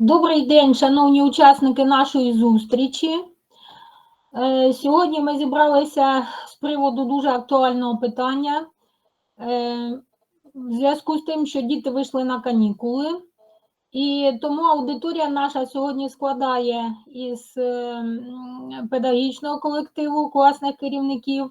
Добрий день, шановні учасники нашої зустрічі. Е, Сьогодні ми зібралися з приводу дуже актуального питання. Е, В зв'язку з тим, що діти вийшли на канікули, і тому аудиторія наша сьогодні складає із е, педагогічного колективу, класних керівників,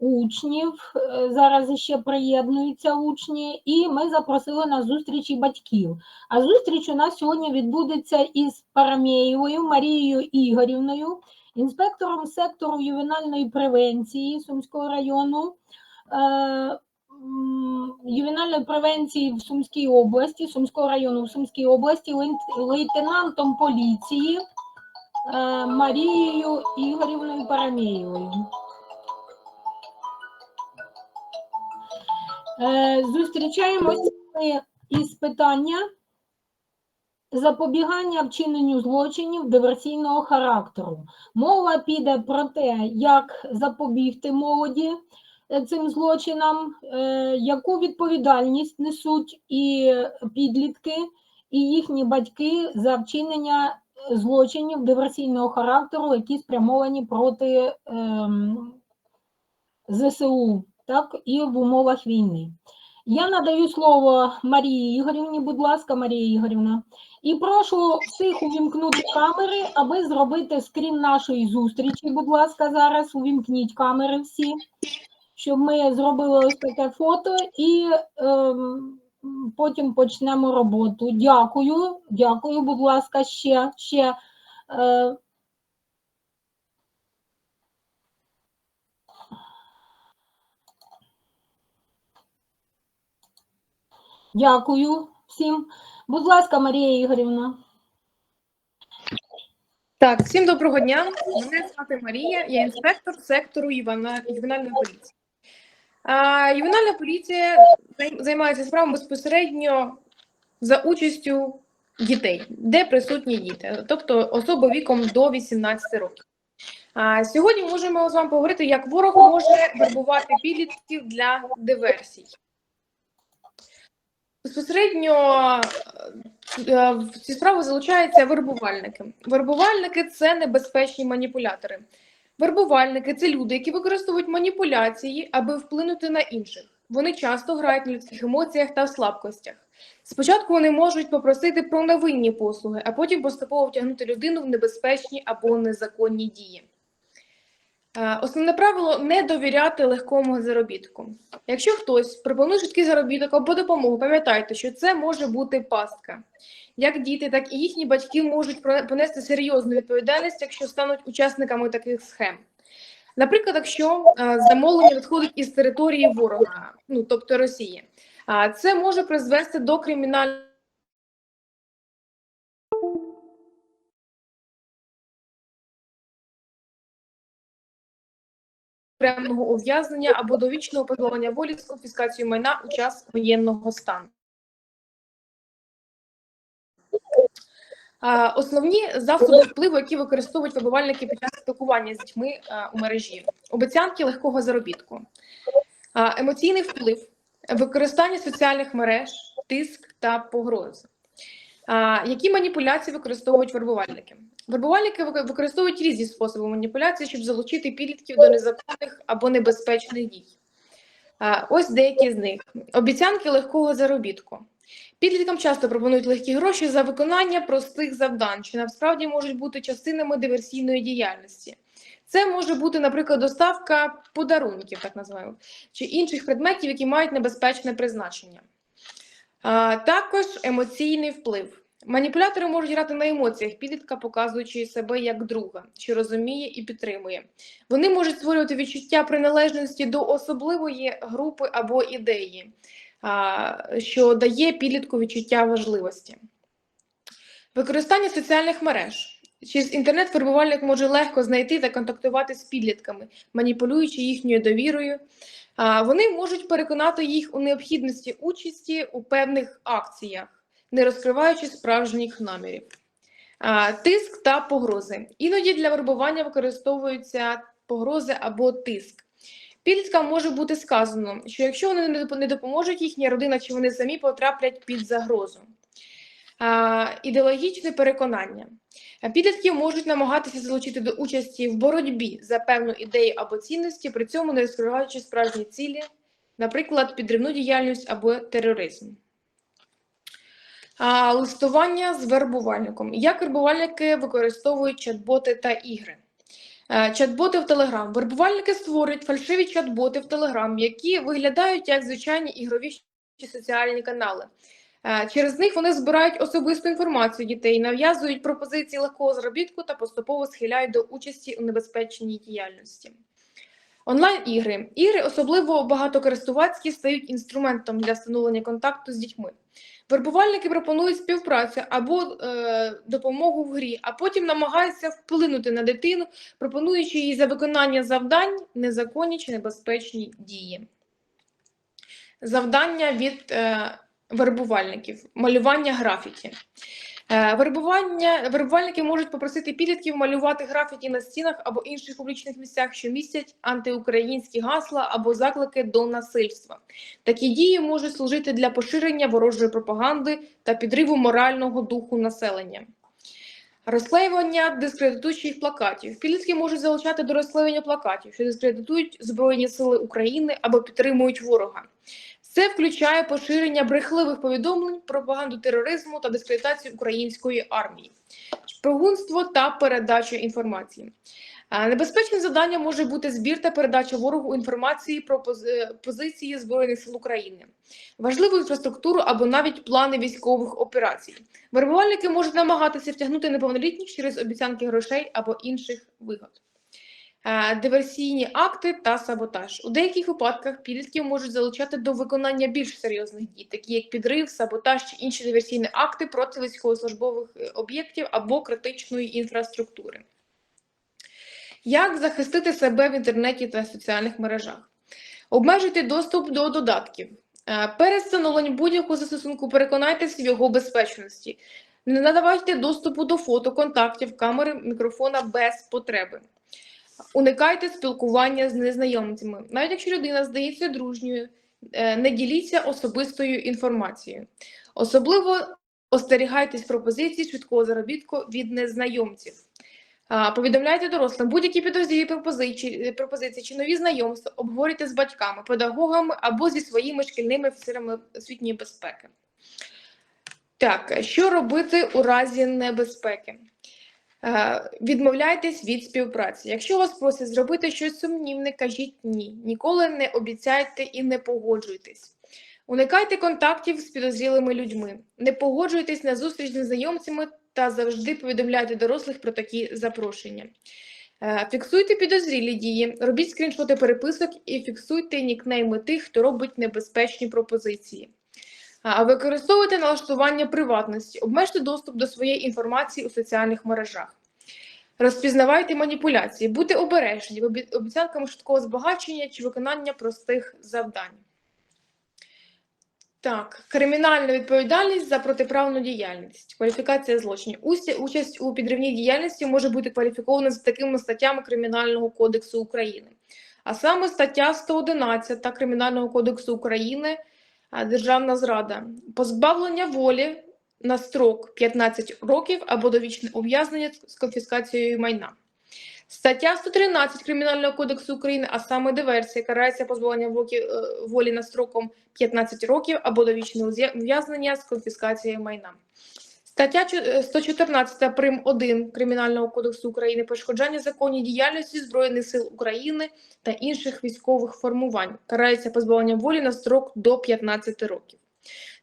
учнів. Е, Зараз ще приєднуються учні, і ми запросили на зустрічі батьків. А зустріч у нас сьогодні відбудеться із Парамєєвою Марією Ігорівною, інспектором сектору ювенальної превенції Сумського району, е, ювенальної превенції в Сумській області, Сумського району в Сумській області, лейтенантом поліції е, Марією Ігорівною Парамєєвою. Зустрічаємося ми із питання запобігання вчиненню злочинів диверсійного характеру. Мова піде про те, як запобігти молоді е, цим злочинам, е, яку відповідальність несуть і підлітки, і їхні батьки за вчинення злочинів диверсійного характеру, які спрямовані проти ем, ЗСУ, так, і в умовах війни. Я надаю слово Марії Ігорівні, будь ласка, Марія Ігорівна. І прошу всіх увімкнути камери, аби зробити скрін нашої зустрічі. Будь ласка, зараз увімкніть камери всі, щоб ми зробили ось таке фото і ем, потім почнемо роботу. Дякую, дякую, будь ласка, ще, ще. Е, дякую всім. Будь ласка, Марія Ігорівна. Так, всім доброго дня. Мене звати Марія, я інспектор сектору ювена- ювенальної поліції. А, ювенальна поліція займається справами безпосередньо за участю дітей, де присутні діти, тобто особи віком до 18 років. А, сьогодні можемо з вами поговорити, як ворог може вербувати підлітків для диверсій. Безпосередньо е, в ці справи залучаються вербувальники. Вербувальники це небезпечні маніпулятори. Вербувальники це люди, які використовують маніпуляції, аби вплинути на інших. Вони часто грають на людських емоціях та слабкостях. Спочатку вони можуть попросити про невинні послуги, а потім поступово втягнути людину в небезпечні або незаконні дії. Е, Основне правило не довіряти легкому заробітку. Якщо хтось пропонує швидкий заробіток або допомогу, пам'ятайте, що це може бути пастка. Як діти, так і їхні батьки можуть понести серйозну відповідальність, якщо стануть учасниками таких схем. Наприклад, якщо е, замовлення надходить із території ворога, ну тобто Росії, це може призвести до кримінального. Прямого ув'язнення або довічного позбавлення волі з конфіскацією майна у час воєнного стану. Основні засоби впливу, які використовують вибивальники під час спілкування з дітьми у мережі, обіцянки легкого заробітку, емоційний вплив, використання соціальних мереж, тиск та погрози. Які маніпуляції використовують вербувальники? Вербувальники використовують різні способи маніпуляції, щоб залучити підлітків до незаконних або небезпечних дій. Ось деякі з них: обіцянки легкого заробітку. Підліткам часто пропонують легкі гроші за виконання простих завдань, що насправді можуть бути частинами диверсійної діяльності. Це може бути, наприклад, доставка подарунків, так називаємо, чи інших предметів, які мають небезпечне призначення. Також емоційний вплив. Маніпулятори можуть грати на емоціях підлітка, показуючи себе як друга, що розуміє і підтримує. Вони можуть створювати відчуття приналежності до особливої групи або ідеї, що дає підлітку відчуття важливості. Використання соціальних мереж. Через інтернет вербувальник може легко знайти та контактувати з підлітками, маніпулюючи їхньою довірою. Вони можуть переконати їх у необхідності участі у певних акціях, не розкриваючи справжніх намірів. Тиск та погрози. Іноді для вербування використовуються погрози або тиск. Підліткам може бути сказано, що якщо вони не допоможуть їхня родина чи вони самі потраплять під загрозу. Ідеологічне переконання. Підлітки можуть намагатися залучити до участі в боротьбі за певну ідею або цінності, при цьому не розкриваючи справжні цілі, наприклад, підривну діяльність або тероризм. Листування з вербувальником. Як вербувальники використовують чат-боти та ігри? Е, Чат-боти в Telegram. Вербувальники створюють фальшиві чат-боти в Telegram, які виглядають як звичайні ігрові чи соціальні канали. Е, Через них вони збирають особисту інформацію дітей, нав'язують пропозиції легкого заробітку та поступово схиляють до участі у небезпечній діяльності. Онлайн-ігри. Ігри, особливо багатокористувацькі, стають інструментом для встановлення контакту з дітьми. Вербувальники пропонують співпрацю або е, допомогу в грі, а потім намагаються вплинути на дитину, пропонуючи їй за виконання завдань незаконні чи небезпечні дії. Завдання від е, вербувальників, малювання графіті. Е, Вербування, вербувальники можуть попросити підлітків малювати графіті на стінах або інших публічних місцях, що містять антиукраїнські гасла або заклики до насильства. Такі дії можуть служити для поширення ворожої пропаганди та підриву морального духу населення. Розклеювання дискредитуючих плакатів. Підлітки можуть залучати до розклеювання плакатів, що дискредитують Збройні Сили України або підтримують ворога. Це включає поширення брехливих повідомлень, пропаганду тероризму та дискредитацію української армії, шпигунство та передача інформації. Е, Небезпечним завданням може бути збір та передача ворогу інформації про пози- позиції Збройних сил України, важливу інфраструктуру або навіть плани військових операцій. Вербувальники можуть намагатися втягнути неповнолітніх через обіцянки грошей або інших вигод. Е, Диверсійні акти та саботаж. У деяких випадках підлітків можуть залучати до виконання більш серйозних дій, такі як підрив, саботаж чи інші диверсійні акти проти військовослужбових е, об'єктів або критичної інфраструктури. Як захистити себе в інтернеті та соціальних мережах? Обмежуйте доступ до додатків. Е, Перед встановленням будь-якого застосунку переконайтеся в його безпечності. Не надавайте доступу до фото, контактів, камери, мікрофона без потреби. Уникайте спілкування з незнайомцями. Навіть якщо людина здається дружньою, е, не діліться особистою інформацією. Особливо остерігайтесь пропозицій швидкого заробітку від незнайомців. Повідомляйте дорослим будь-які підозрілі пропозиції, пропозиції чи нові знайомства обговорюйте з батьками, педагогами або зі своїми шкільними офіцерами освітньої безпеки. Так, що робити у разі небезпеки? Е, Відмовляйтесь від співпраці. Якщо вас просять зробити щось сумнівне, кажіть ні. Ніколи не обіцяйте і не погоджуйтесь. Уникайте контактів з підозрілими людьми. Не погоджуйтесь на зустріч з незнайомцями та завжди повідомляйте дорослих про такі запрошення. Е, Фіксуйте підозрілі дії, робіть скріншоти переписок і фіксуйте нікнейми тих, хто робить небезпечні пропозиції. Використовуйте налаштування приватності, обмежте доступ до своєї інформації у соціальних мережах. Розпізнавайте маніпуляції, будьте обережні обі- обіцянками швидкого збагачення чи виконання простих завдань. Так, кримінальна відповідальність за протиправну діяльність, кваліфікація злочинів. Усі- Участь у підривній діяльності може бути кваліфікована за такими статтями Кримінального кодексу України. А саме стаття 111 Кримінального кодексу України Державна зрада, позбавлення волі на строк 15 років або довічне ув'язнення з конфіскацією майна. Стаття 113 Кримінального кодексу України, а саме диверсія, карається позбавлення е, волі на строком 15 років або довічне ув'язнення з конфіскацією майна. Стаття е, 114 прим. 1 Кримінального кодексу України перешкоджання законній діяльності Збройних сил України та інших військових формувань. Карається позбавлення волі на строк до 15 років.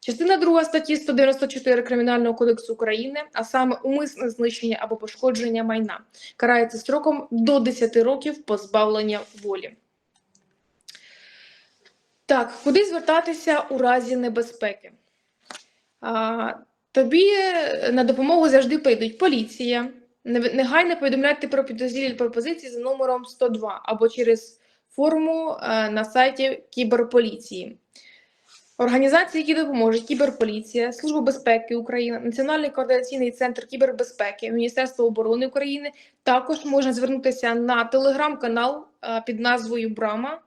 Частина 2 статті 194 Кримінального кодексу України, а саме умисне знищення або пошкодження майна, карається строком до 10 років позбавлення волі. Так, куди звертатися у разі небезпеки? Тобі е, на допомогу завжди прийдуть поліція. Не- Негайно повідомляйте про підозрілі пропозиції за номером 102 або через форму е, на сайті кіберполіції. Організації, які допоможуть кіберполіція, Служба безпеки України, Національний координаційний центр кібербезпеки, Міністерство оборони України також можна звернутися на телеграм-канал е, під назвою Брама,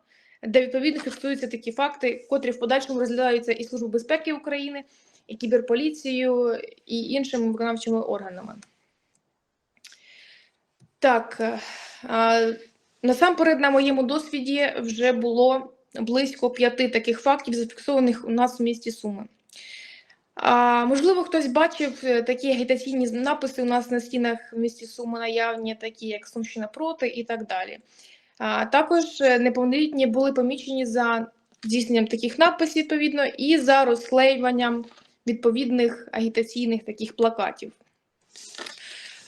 де відповідно фіксуються такі факти, котрі в подальшому розглядаються і Службою безпеки України, і кіберполіцією, і іншими виконавчими органами. Так, е, насамперед, на моєму досвіді вже було близько п'яти таких фактів, зафіксованих у нас в місті Суми. А, можливо, хтось бачив е, такі агітаційні написи у нас на стінах в місті Суми наявні, такі як Сумщина проти і так далі. А, також е, неповнолітні були помічені за здійсненням таких написів, відповідно, і за розклеюванням відповідних агітаційних таких плакатів.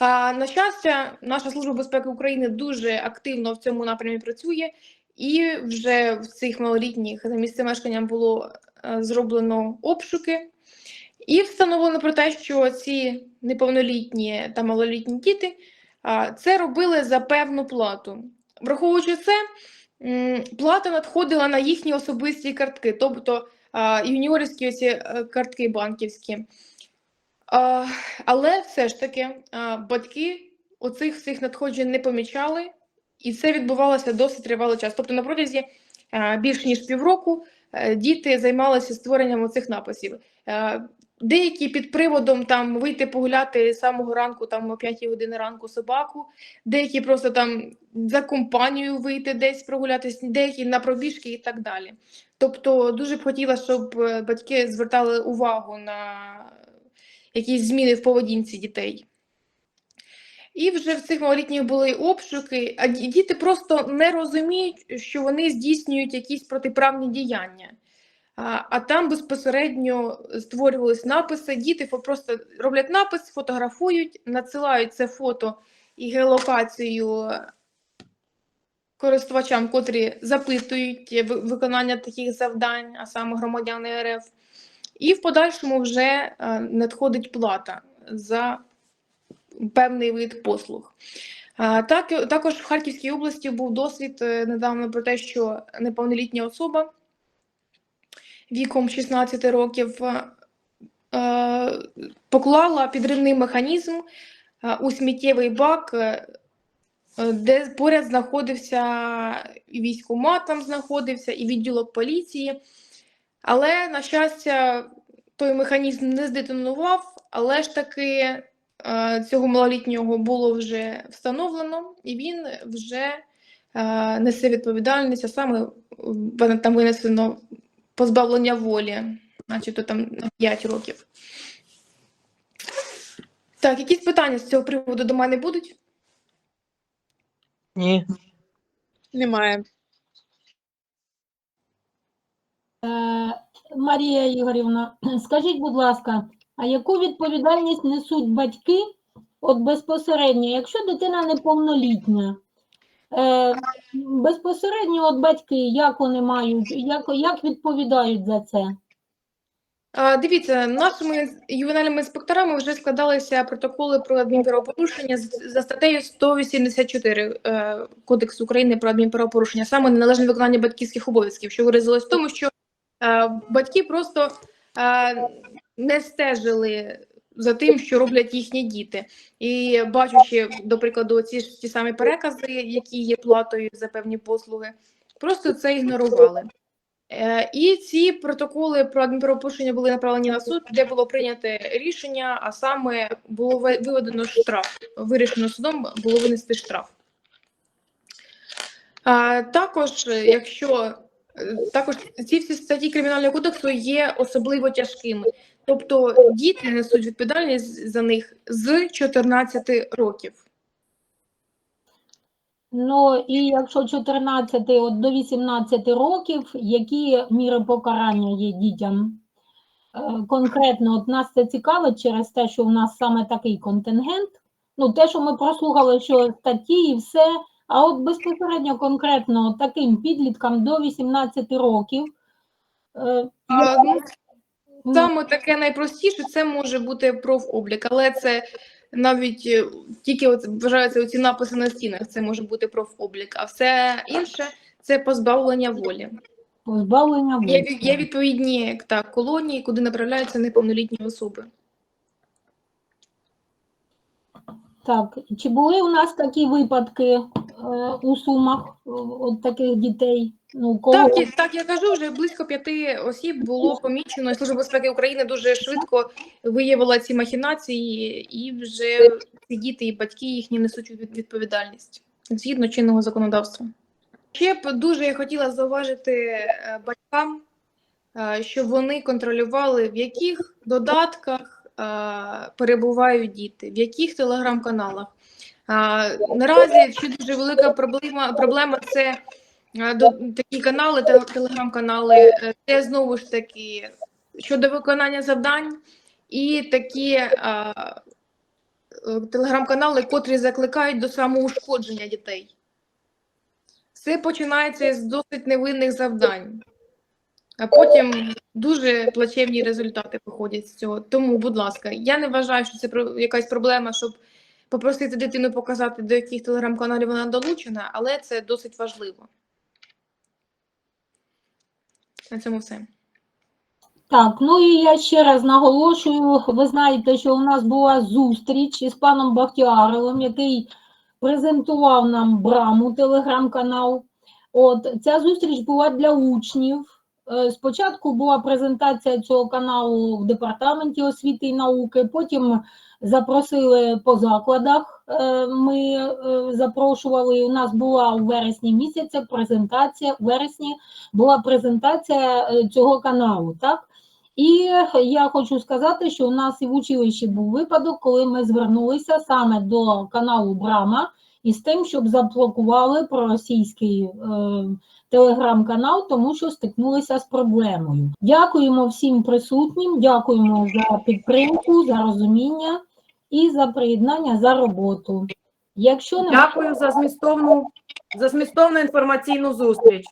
На щастя, наша служба безпеки України дуже активно в цьому напрямі працює, і вже в цих малолітніх за місцем мешкання було е, зроблено обшуки. І встановлено про те, що ці неповнолітні та малолітні діти це робили за певну плату. Враховуючи це, плата надходила на їхні особисті картки, тобто юніорські оці е, картки банківські. Але все ж таки батьки оцих всіх надходжень не помічали, і це відбувалося досить тривалий час. Тобто на протязі більш ніж півроку е, діти займалися створенням оцих написів. Деякі під приводом там вийти погуляти з самого ранку, там о 5 години ранку собаку, деякі просто там за компанію вийти десь прогулятись, деякі на пробіжки і так далі. Тобто дуже б хотіла, щоб е, батьки звертали увагу на якісь зміни в поведінці дітей. І вже в цих малолітніх були обшуки, а діти просто не розуміють, що вони здійснюють якісь протиправні діяння. А, там безпосередньо створювались написи. Діти просто роблять напис, фотографують, надсилають це фото і геолокацію користувачам, котрі запитують виконання таких завдань, а саме громадяни РФ. І в подальшому вже е, надходить плата за певний вид послуг. Так, також в Харківській області був досвід е, недавно про те, що неповнолітня особа віком 16 років е, е, поклала підривний механізм е, у сміттєвий бак, де поряд знаходився і військкомат там знаходився, і відділок поліції. Але, на щастя, той механізм не здетонував, але ж таки цього малолітнього було вже встановлено, і він вже несе відповідальність, а саме там винесено позбавлення волі, начебто там на 5 років. Так, якісь питання з цього приводу до мене будуть? Ні. Немає. Е, Марія Ігорівна, скажіть, будь ласка, а яку відповідальність несуть батьки от безпосередньо, якщо дитина неповнолітня? Е, безпосередньо от батьки, як вони мають, як, як відповідають за це? Дивіться, нашими ювенальними інспекторами вже складалися протоколи про адмінправопорушення за статтею 184 е, Кодексу України про адмінправопорушення, саме неналежне виконання батьківських обов'язків, що виразилось в тому, що е, батьки просто не стежили за тим, що роблять їхні діти. І бачучи, до прикладу, ці ті самі перекази, які є платою за певні послуги, просто це ігнорували. Е, І ці протоколи про адмінправопорушення були направлені на суд, де було прийнято рішення, а саме було виведено штраф. Вирішено судом було винести штраф. Також, якщо е, також ці всі статті Кримінального кодексу є особливо тяжкими. Тобто діти несуть відповідальність за них з 14 років. Ну і якщо 14 от до 18 років, які міри покарання є дітям? Е, Конкретно, от нас це цікавить через те, що в нас саме такий контингент. Ну, те, що ми прослухали, що статті і все. А от безпосередньо конкретно таким підліткам до 18 років. е, А, Саме таке найпростіше це може бути профоблік, але це навіть е, тільки от вважаються ці написи на стінах, це може бути профоблік, а все інше це позбавлення волі. позбавлення волі. ві- є відповідні так, колонії, куди направляються неповнолітні особи. Так, чи були у нас такі випадки е, у Сумах, е, от таких дітей? Ну, кого... Так, так, я кажу, вже близько п'яти осіб було помічено. Служба безпеки України дуже швидко виявила ці махінації, і вже ці діти і батьки їхні несуть від- відповідальність згідно чинного законодавства. Ще б дуже я хотіла зауважити е, батькам, е, щоб вони контролювали, в яких додатках е, перебувають діти, в яких телеграм-каналах. Наразі ще дуже велика проблема, проблема це такі канали, телеграм-канали, е, це знову ж таки щодо виконання завдань, і такі е, телеграм-канали, котрі закликають до самоушкодження дітей. Все починається з досить невинних завдань, а потім дуже плачевні результати виходять з цього. Тому, будь ласка, я не вважаю, що це якась проблема, щоб попросити дитину показати, до яких телеграм-каналів вона долучена, але це досить важливо. На цьому все. Так, ну і я ще раз наголошую, ви знаєте, що у нас була зустріч із паном Бахтіаровим, який презентував нам Браму телеграм-канал. От ця зустріч була для учнів. Е, Спочатку була презентація цього каналу в департаменті освіти і науки, потім запросили по закладах. е, Ми е, запрошували. У нас була у вересні місяця презентація. У вересні була презентація е, цього каналу, так? І я хочу сказати, що у нас і в училищі був випадок, коли ми звернулися саме до каналу Брама із тим, щоб заблокували проросійський е, телеграм-канал, тому що стикнулися з проблемою. Дякуємо всім присутнім, дякуємо за підтримку, за розуміння і за приєднання за роботу. Якщо не Дякую за змістовну за змістовну інформаційну зустріч.